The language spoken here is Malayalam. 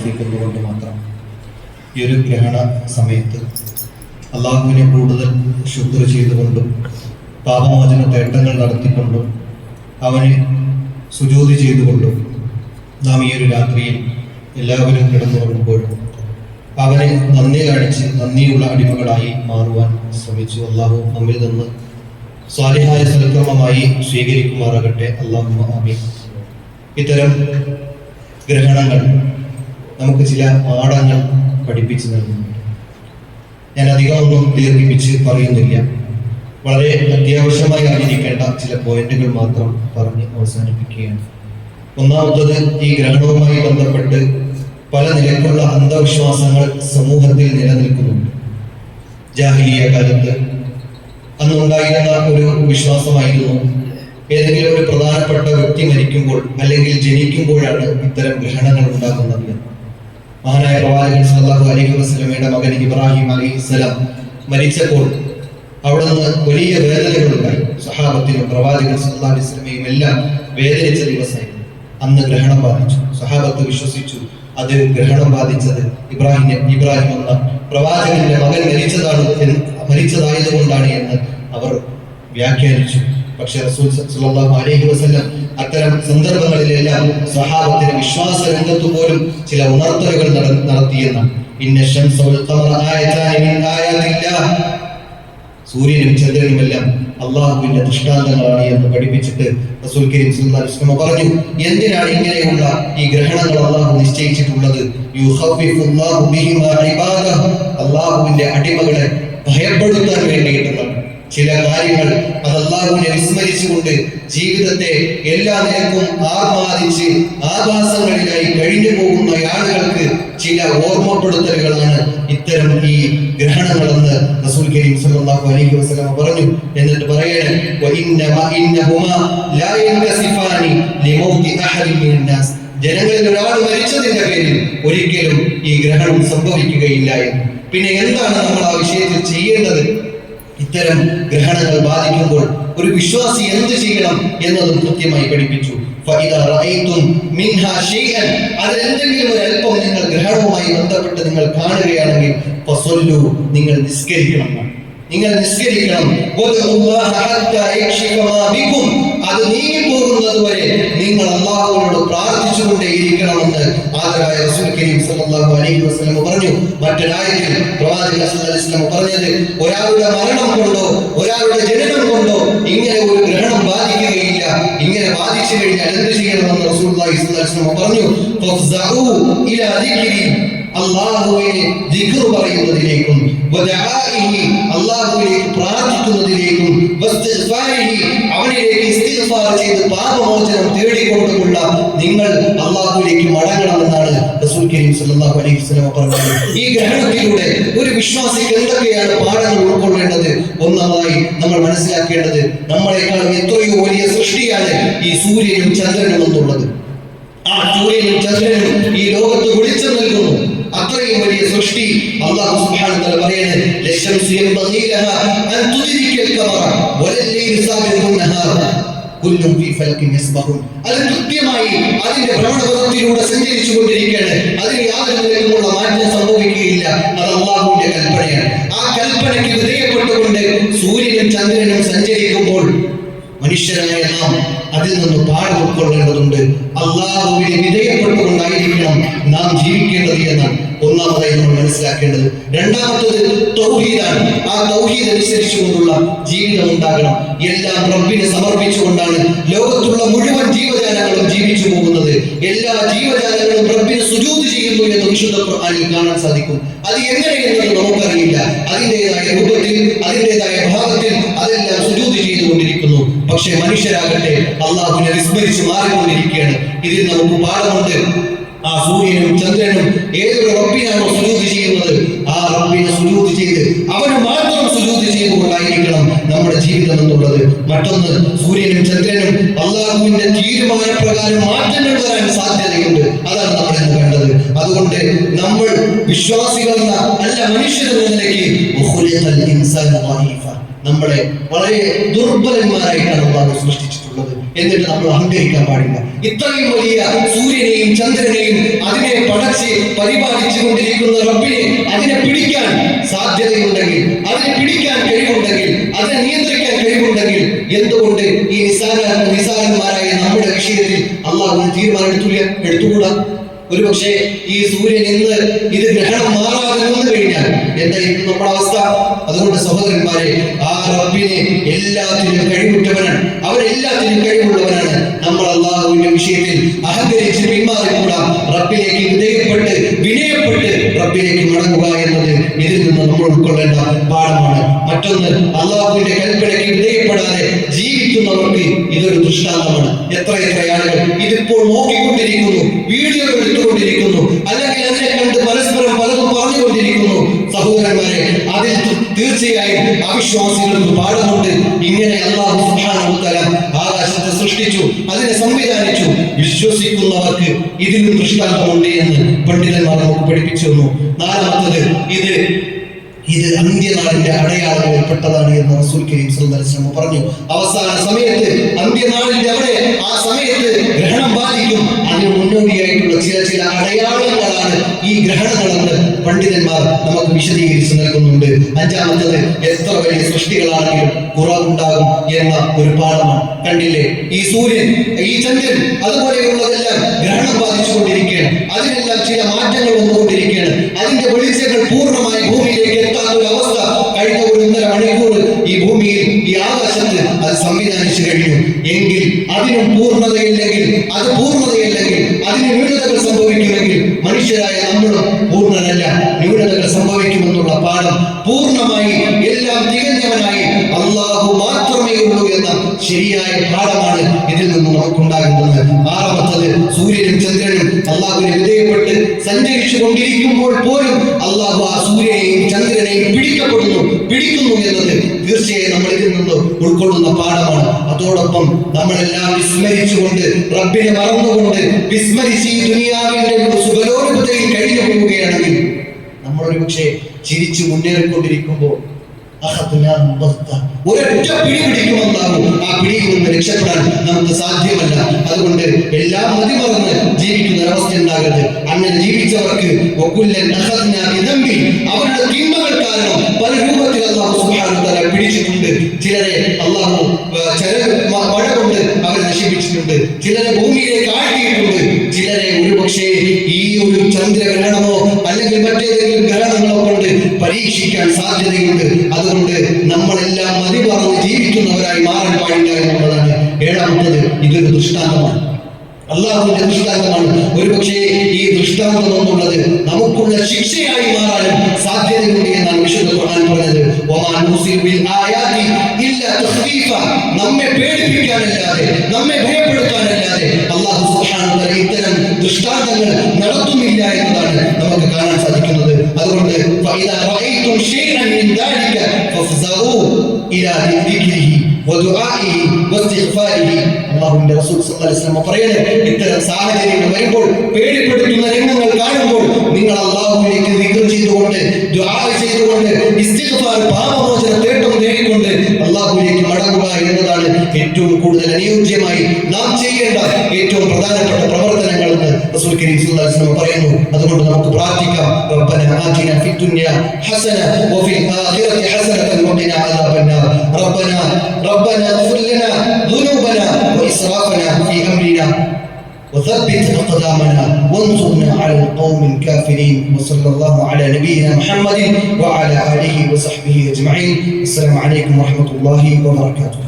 തോഫിക്കുന്നതുകൊണ്ട് മാത്രം. ഈ ഒരു ഗ്രഹണ സമയത്ത് അള്ളാഹുവിനെ കൂടുതൽ ശുദ്ധ ചെയ്തുകൊണ്ടും പാപമോചന തേട്ടങ്ങൾ നടത്തിക്കൊണ്ടും അവനെ സുജോതി ചെയ്തുകൊണ്ടും നാം ഈ ഒരു രാത്രിയിൽ എല്ലാവരും കിടന്നുറങ്ങുമ്പോഴും അവനെ നന്ദി കാണിച്ച് നന്ദിയുള്ള അടിമകളായി മാറുവാൻ ശ്രമിച്ചു. അള്ളാഹു നമ്മിൽ നിന്ന് സ്വാലിഹായ സൽക്രമമായി സ്വീകരിക്കുമാറാകട്ടെ. അള്ളാഹു അമ്മി ഇത്തരം ഗ്രഹണങ്ങൾ നമുക്ക് ചില പാഠങ്ങൾ പഠിപ്പിച്ചു നൽകുന്നുണ്ട് ഞാൻ അധികമൊന്നും ദീർഘിപ്പിച്ച് പറയുന്നില്ല. വളരെ അത്യാവശ്യമായി അറിഞ്ഞിരിക്കേണ്ട ചില പോയിന്റുകൾ മാത്രം പറഞ്ഞ് അവസാനിപ്പിക്കുകയാണ്. ഒന്നാമത്തത് ഈ ഗ്രഹണവുമായി ബന്ധപ്പെട്ട് പല നിലക്കുള്ള അന്ധവിശ്വാസങ്ങൾ സമൂഹത്തിൽ നിലനിൽക്കുന്നുണ്ട്. ജാഹിലിയ കാലത്ത് അന്നുണ്ടായിരുന്ന ഒരു വിശ്വാസമായിരുന്നു ഏതെങ്കിലും ഒരു പ്രധാനപ്പെട്ട വ്യക്തി മരിക്കുമ്പോൾ അല്ലെങ്കിൽ ജനിക്കുമ്പോഴാണ് ഇത്തരം ഗ്രഹണങ്ങൾ ഉണ്ടാകുന്നത്. മഹാനായ പ്രവാചകൻ സല്ലല്ലാഹു അലൈഹി വസല്ലമയുടെ മകൻ ഇബ്രാഹിം അലൈഹിസ്സലാം മരിച്ചപ്പോൾ അവിടെ നിന്ന് വലിയ വേദനകളുണ്ടായി. സഹാബത്തിനും പ്രവാചകൻ സല്ലല്ലാഹു അലൈഹി വസല്ലമയും എല്ലാം വേദനിച്ച ദിവസമായിരുന്നു. അന്ന് ഗ്രഹണം ബാധിച്ചു. സഹാബത്ത് വിശ്വസിച്ചു അത് ഗ്രഹണം ബാധിച്ചത് ഇബ്രാഹിം ഇബ്രാഹിം എന്ന പ്രവാചകന്റെ മകൻ മരിച്ചതാണ് മരിച്ചതായതുകൊണ്ടാണ് എന്ന് അവർ വ്യാഖ്യാനിച്ചു. പക്ഷെ റസൂൽ സല്ലല്ലാഹു അലൈഹി വസല്ലം അത്തരം സന്ദർഭങ്ങളിലെല്ലാം സഹാബത്തിന്റെ വിശ്വാസ രംഗത്ത് പോലും ചില ഉണർത്തലുകൾ നട- നടത്തിയെന്നാണ്. ഇന്ന ഷംസ വൽ ഖമറ മിൻ അള്ളാഹുവിന്റെ ദൃഷ്ടാന്തങ്ങളാണ് എന്ന് പഠിപ്പിച്ചിട്ട് റസൂൽ കരീം പറഞ്ഞു എന്തിനാണ് ഇങ്ങനെയുള്ള ഈ ഗ്രഹണങ്ങൾ അള്ളാഹു നിശ്ചയിച്ചിട്ടുള്ളത്? അള്ളാഹുവിന്റെ അടിമകളെ ഭയപ്പെടുത്താൻ വേണ്ടിയിട്ടാണ് ചില കാര്യങ്ങൾ അത് അള്ളാഹുവിനെ വിസ്മരിച്ചുകൊണ്ട് ജീവിതത്തെ എല്ലാ നിലക്കും ആർമാദിച്ച് ആഭാസങ്ങളിലായി കഴിഞ്ഞു പോകുന്ന ആളുകൾക്ക് ചില ഓർമ്മപ്പെടുത്തലുകളാണ് ഇത്തരം ഈ ഗ്രഹണങ്ങളെന്ന് റസൂൽ കരീം സല്ലല്ലാഹു അലൈഹി വസല്ലം പറഞ്ഞു. എന്നിട്ട് പറയണേ ജനങ്ങളിൽ ഒരാൾ മരിച്ചതിന്റെ പേരിൽ ഒരിക്കലും ഈ ഗ്രഹണം സംഭവിക്കുകയില്ല പിന്നെ എന്താണ് നമ്മൾ ആ വിഷയത്തിൽ ചെയ്യേണ്ടത്? ഇത്തരം ഗ്രഹണങ്ങൾ ബാധിക്കുമ്പോൾ ഒരു വിശ്വാസി എന്ത് ചെയ്യണം എന്നതും കൃത്യമായി പഠിപ്പിച്ചു. അതിലെന്തെങ്കിലും ഒരു അല്പം നിങ്ങൾ ഗ്രഹണവുമായി ബന്ധപ്പെട്ട് നിങ്ങൾ കാണുകയാണെങ്കിൽ നിങ്ങൾ നിസ്കരിക്കണം. നിങ്ങൾ നിസ്കരിക്കണം. അത് നീങ്ങി പോകുന്നത് വരെ നിങ്ങൾ അള്ളാഹുവിനോട് പ്രാർത്ഥിച്ചുകൊണ്ടേയിരിക്കണമെന്ന് ആദരായ റസൂൽ കരീം അലൈഹി വസല്ലം പറഞ്ഞു. മറ്റൊരായത്തിൽ പ്രവാചകൻ അലൈഹി പറഞ്ഞത് ഒരാളുടെ മരണം കൊണ്ടോ ഒരാളുടെ ജനനം കൊണ്ടോ ഇങ്ങനെ ഒരു ഗ്രഹണം ബാധിക്കുകയില്ല. ഇങ്ങനെ ബാധിച്ചു കഴിഞ്ഞാൽ എന്ത് ചെയ്യണമെന്ന് സ്വല്ലല്ലാഹു അലൈഹി വസല്ലം പറഞ്ഞു. അള്ളാഹുവിനെ ദിക്ർ പറയുന്നതിലേക്കും അള്ളാഹുവിലേക്ക് പ്രാർത്ഥിക്കുന്നതിലേക്കും അവനിലേക്ക് ചെയ്ത് പാപമോചനം തേടിക്കൊണ്ടുമുള്ള നിങ്ങൾ അള്ളാഹുവിലേക്ക് മടങ്ങണമെന്നാണ് റസൂൽ കരീം സല്ലല്ലാഹു അലൈഹി വസല്ലം പറഞ്ഞത്. ഈ ഗ്രഹണത്തിലൂടെ ഒരു വിശ്വാസിക്ക് എന്തൊക്കെയാണ് പാഠങ്ങൾ ഉൾക്കൊള്ളേണ്ടത്? ഒന്നാമതായി നമ്മൾ മനസ്സിലാക്കേണ്ടത് നമ്മളെക്കാളും എത്രയോ വലിയ സൃഷ്ടിയാണ് ഈ സൂര്യനും ചന്ദ്രനും എന്നുള്ളത് ആ സൂര്യനും ചന്ദ്രനും ഈ ലോകത്ത് വെളിച്ചം നൽകുന്നു അത്രയും വലിയ സൃഷ്ടി അല്ലാഹു സുബ്ഹാനഹു വ തആല പറയുന്നു ലശംസു യൻബഗി ലഹാ അൻ തുദ്രിക്കൽ ഖമറ വലല്ലൈലു സാബിഖുൻ നഹാർ കുല്ലും ഫീ ഫലകിൻ യസ്ബഹൂൻ. അത് കൃത്യമായി അതിന്റെ ഭ്രമണപഥത്തിലൂടെ സഞ്ചരിച്ചു കൊണ്ടിരിക്കുകയാണ്. അതിന് യാതൊരു നിലക്കുമുള്ള മാറ്റം കൽപ്പനയാണ്. ആ കൽപ്പനയ്ക്ക് വിധേയപ്പെട്ടുകൊണ്ട് സൂര്യനും ചന്ദ്രനും സഞ്ചരിക്കുമ്പോൾ മനുഷ്യരായ നാം അതിൽ നിന്ന് പാഠം ഉൾക്കൊള്ളേണ്ടതുണ്ട്. അള്ളാഹുവിനെ വിധേയപ്പെട്ടുകൊണ്ടായിരിക്കണം നാം ജീവിക്കേണ്ടത് എന്നാണ് ഒന്നാമതായി നമ്മൾ മനസ്സിലാക്കേണ്ടത് രണ്ടാമത്തത് തൗഹീദാണ്. ആ തൗഹീദ് അനുസരിച്ചുകൊണ്ടുള്ള ജീവിതം ഉണ്ടാകണം. എല്ലാം റബ്ബിനെ സമർപ്പിച്ചുകൊണ്ടാണ് ലോകത്തുള്ള മുഴുവൻ ജീവജാലങ്ങളും ജീവിച്ചു പോകുന്നത്. എല്ലാ ജീവജാലങ്ങളും റബ്ബിന് സുജൂത് ചെയ്യുന്നു എന്ന് വിശുദ്ധ ഖുർആനിൽ കാണാൻ സാധിക്കും. അത് എങ്ങനെയെന്നത് നമുക്കറിയില്ല. അതിന്റെതായ രൂപത്തിൽ അതിന്റെതായ ഭാഗത്തിൽ അതെല്ലാം സുജൂത് ചെയ്തുകൊണ്ടിരിക്കുന്നു. പക്ഷേ മനുഷ്യരാകട്ടെ അള്ളാഹുവിനെ വിസ്മരിച്ച് മാറിക്കൊണ്ടിരിക്കുകയാണ്. ഇതിൽ നമുക്ക് പാഠമുണ്ട്. ആ സൂര്യനും ചന്ദ്രനും ഏതൊരു റബ്ബിനാണോ സുജൂത് ചെയ്യുന്നത് ആ റബ്ബിനെ സുജൂത് ചെയ്ത് അവന് മാത്രം സുജൂത് ചെയ്തുകൊണ്ടായിരിക്കണം നമ്മുടെ ജീവിതം എന്നുള്ളത്. മറ്റൊന്ന് സൂര്യനും ചന്ദ്രനും അള്ളാഹുവിന്റെ തീരുമാനപ്രകാരം മാറ്റങ്ങൾ വരാൻ സാധ്യതയുണ്ട്. അതാണ് നമ്മൾ ഇന്ന് കണ്ടത്. അതുകൊണ്ട് നമ്മൾ വിശ്വാസികൾ എന്ന അല്ല മനുഷ്യരെന്ന നിലയ്ക്ക്. നമ്മളെ വളരെ ദുർബലന്മാരായിട്ടാണ് അള്ളാഹു സൃഷ്ടിച്ചിട്ടുള്ളത് എന്നിട്ട് നമ്മൾ അഹങ്കരിക്കാൻ പാടില്ല. ഇത്രയും വലിയ സൂര്യനെയും ചന്ദ്രനെയും അതിനെ പടച്ച് പരിപാലിച്ചു കൊണ്ടിരിക്കുന്ന റബ്ബിനെ അതിനെ പിടിക്കാൻ സാധ്യതയുണ്ടെങ്കിൽ അതിനെ പിടിക്കാൻ കഴിവുണ്ടെങ്കിൽ അതിനെ നിയന്ത്രിക്കാൻ കഴിവുണ്ടെങ്കിൽ എന്തുകൊണ്ട് ഈ നിസാര നിസാരന്മാരായ നമ്മുടെ വിഷയത്തിൽ അള്ളാഹു തീരുമാനം എടുത്തില്ല എടുത്തുകൂടാ? ഒരുപക്ഷെ ഈ സൂര്യൻ ഇന്ന് ഇത് ഗ്രഹണം മാറാതെ കഴിഞ്ഞാൽ ഇന്ന് നമ്മുടെ അവസ്ഥ? അതുകൊണ്ട് സഹോദരന്മാരെ ആ റബ്ബിനെ എല്ലാത്തിനും കഴിവുറ്റവനാണ്. അവരെല്ലാത്തിനും കഴിവുള്ളവനാണ് നമ്മൾ അള്ളാഹുവിന്റെ വിഷയത്തിൽ അഹങ്കരിച്ച് പിന്മാറിക്കൂടാ. റബ്ബിലേക്ക് വിധേയപ്പെട്ട് വിനയപ്പെട്ട് റബ്ബിലേക്ക് മടങ്ങുക എന്നത് ഇതിൽ നിന്ന് നമ്മൾ ഉൾക്കൊള്ളേണ്ട പാഠമാണ്. മറ്റൊന്ന് അള്ളാഹുവിന്റെ കൽപ്പനയ്ക്ക് വിധേയപ്പെടാതെ ജീവിക്കുന്നവർക്ക് ഇതൊരു ദൃഷ്ടാന്തമാണ്. എത്ര എത്ര ആളുകൾ ഇതിപ്പോൾ നോക്കിക്കൊണ്ടിരിക്കുന്നു വീഡിയോകൾ എടുത്തുകൊണ്ടിരിക്കുന്നു അല്ലെങ്കിൽ അതിനെ കണ്ട് പരസ്പരം പലതും പറഞ്ഞുകൊണ്ടിരിക്കുന്നു. സഹോദരന്മാരെ അതിൽ തീർച്ചയായും അവിശ്വാസികൾക്ക് പാഠമുണ്ട്. ഇങ്ങനെ വ ആകാശത്തെ സൃഷ്ടിച്ചു അതിനെ സംവിധാനിച്ചു. വിശ്വസിക്കുന്നവർക്ക് ഇതിനും ദൃഷ്ടാന്തമുണ്ട് എന്ന് പണ്ഡിതന്മാർ നമുക്ക് പഠിപ്പിച്ചു നാലാമത്തത് ഇത് ഇത് അന്ത്യനാളിന്റെ അടയാളങ്ങളിൽ പെട്ടതാണ് എന്ന് റസൂൽ കരീം സല്ലല്ലാഹു പറഞ്ഞു. അവസാന സമയത്ത് അന്ത്യനാളിന്റെ അവിടെ ആ സമയത്ത് ഗ്രഹണം ബാധിക്കും. അതിന് മുന്നോടിയായിട്ടുള്ള ചില ചില അടയാളങ്ങളാണ് ഈ ഗ്രഹണങ്ങളെന്ന് പണ്ഡിതന്മാർ നമുക്ക് വിശദീകരിച്ച് നൽകുന്നുണ്ട്. അഞ്ചാമത്തത് എത്ര വലിയ സൃഷ്ടികളാണെങ്കിലും കുറവുണ്ടാകും എന്ന ഒരു പാഠമാണ്. കണ്ടില്ലേ? ഈ സൂര്യൻ ഈ ചന്ദ്രൻ അതുപോലെയുള്ളതെല്ലാം ഗ്രഹണം ബാധിച്ചുകൊണ്ടിരിക്കുകയാണ്. അതിനെല്ലാം ചില മാറ്റങ്ങൾ വന്നുകൊണ്ടിരിക്കുകയാണ്. അതിന്റെ വെളിച്ചങ്ങൾ പൂർണമായി ഭൂമിയിലേക്ക് എത്താത്ത ഒരു അവസ്ഥ കഴിഞ്ഞ ഒരു ഒന്നര മണിക്കൂർ ഈ ഭൂമിയിൽ ഈ ആകാശത്ത് അത് സംവിധാനിച്ചു കഴിഞ്ഞു. എങ്കിൽ അതിനും പൂർണതയില്ലെങ്കിൽ അത് പൂർണതയില്ലെങ്കിൽ അതിന് ന്യൂനതകൾ സംഭവിക്കുമെങ്കിൽ മനുഷ്യരായ നമ്മളും പൂർണനല്ല ന്യൂനതകൾ സംഭവിക്കുമെന്നുള്ള പാഠം പൂർണമായി എല്ലാം തികഞ്ഞവനായി അള്ളാഹു മാത്രമേ ഉള്ളൂ എന്ന ശരിയായ പാഠമാണ് ഇതിൽ നിന്ന് നമുക്കുണ്ടാകുന്നത്. ആറാമത്തത് സൂര്യനും ചന്ദ്രനും അള്ളാഹുവിനെ വിധേയപ്പെട്ട് സഞ്ചരിച്ചു കൊണ്ടിരിക്കുമ്പോൾ പോലും അള്ളാഹു ആ സൂര്യനെയും ചന്ദ്രനെയും പിടിക്കപ്പെടുന്നു പിടിക്കുന്നു എന്നത് തീർച്ചയായും നമ്മൾ ഇതിൽ നിന്ന് ഉൾക്കൊള്ളുന്ന പാഠമാണ് അതോടൊപ്പം നമ്മളെല്ലാം വിസ്മരിച്ചുകൊണ്ട് റബ്ബിനെ മറന്നുകൊണ്ട് വിസ്മരിച്ച് ഈ ദുനിയാവിന്റെ സുഖലോലുപതയിൽ കഴിഞ്ഞു പോവുകയാണെങ്കിൽ നമ്മളൊരു പക്ഷേ ചിരിച്ചു മുന്നേറിക്കൊണ്ടിരിക്കുമ്പോൾ. ഒരൊറ്റ പിടി പിടിക്കുമെന്നാകും ആ പിടിയിൽ നിന്ന് രക്ഷപ്പെടാൻ നമുക്ക് സാധ്യമല്ല. അതുകൊണ്ട് എല്ലാം മതിമറന്ന് ജീവിക്കുന്ന അവസ്ഥ ഉണ്ടാകരുത്. അങ്ങനെ ജീവിച്ചവർക്ക്. അവരുടെ തിന്മകൾ കാരണം പല രൂപത്തിൽ അള്ളാഹു തആല പിടിച്ചിട്ടുണ്ട്. ചിലരെ അള്ളാഹു ചില മഴ കൊണ്ട് അവരെ നശിപ്പിച്ചിട്ടുണ്ട്. ചിലരെ ഭൂമിയിലേക്ക് ആഴ്ത്തിയിട്ടുണ്ട്. ചിലരെ ഒരുപക്ഷേ ഈ ഒരു ചന്ദ്രഗ്രഹണമോ അല്ലെങ്കിൽ മറ്റേതെങ്കിലും ഗ്രഹണങ്ങളോ പരീക്ഷിക്കാൻ സാധ്യതയുണ്ട്. അതുകൊണ്ട് നമ്മളെല്ലാം മതി പറഞ്ഞ് ജീവിക്കുന്നവരായി മാറാൻ പാടില്ല എന്നുള്ളതാണ് ഏഴാമത്തത്. ഇതൊരു ദൃഷ്ടാന്തമാണ്. അള്ളാഹുവിന്റെ ദൃഷ്ടാന്തമാണ് ഒരുപക്ഷേ ഈ ദൃഷ്ടാന്തം എന്നുള്ളത് നമുക്കുള്ള ശിക്ഷയായി മാറാനും സാധ്യതയുണ്ട് എന്നാണ് വിശുദ്ധ ഖുർആൻ പറഞ്ഞത്. നമ്മെ പേടിപ്പിക്കാനല്ലാതെ നമ്മെ ഭയപ്പെടുത്താനല്ലാതെ അള്ളാഹു തആല ഇത്തരം ദൃഷ്ടാന്തങ്ങൾ നടത്തുന്നില്ല എന്നതാണ് നമുക്ക് കാണാൻ സാധിക്കുന്നത്. അതുകൊണ്ട് ഫഇദാ അല്ലാഹുവിന്റെ റസൂൽ വസല്ലം പറയുന്നത് ഇത്തരം സാഹചര്യങ്ങൾ വരുമ്പോൾ പേടിപ്പെടുത്തുന്ന രംഗങ്ങൾ കാണുമ്പോൾ നിങ്ങൾ അള്ളാഹുവിലേക്ക് ദിക്ർ ചെയ്തുകൊണ്ട് ചെയ്തുകൊണ്ട് ഇസ്തിഗ്ഫാർ ഏറ്റവും കൂടുതൽ അനുയോജ്യമായി നാം ചെയ്യേണ്ട ഏറ്റവും പ്രധാനപ്പെട്ട പ്രവർത്തനങ്ങൾ എന്ന് റസൂൽ കരീം സല്ലല്ലാഹു അലൈഹി വസല്ലം പറയുന്നു അതുകൊണ്ട് നമുക്ക് പ്രാർത്ഥിക്കാം ربنا آتنا في الدنيا حسنة وفي الآخرة حسنة وقنا عذاب النار ربنا ربنا اغفر لنا ذنوبنا وإسرافنا في أمرنا وثبت أقدامنا وانصرنا على القوم الكافرين وصلى الله على نبينا محمد وعلى آله وصحبه أجمعين السلام عليكم ورحمة الله وبركاته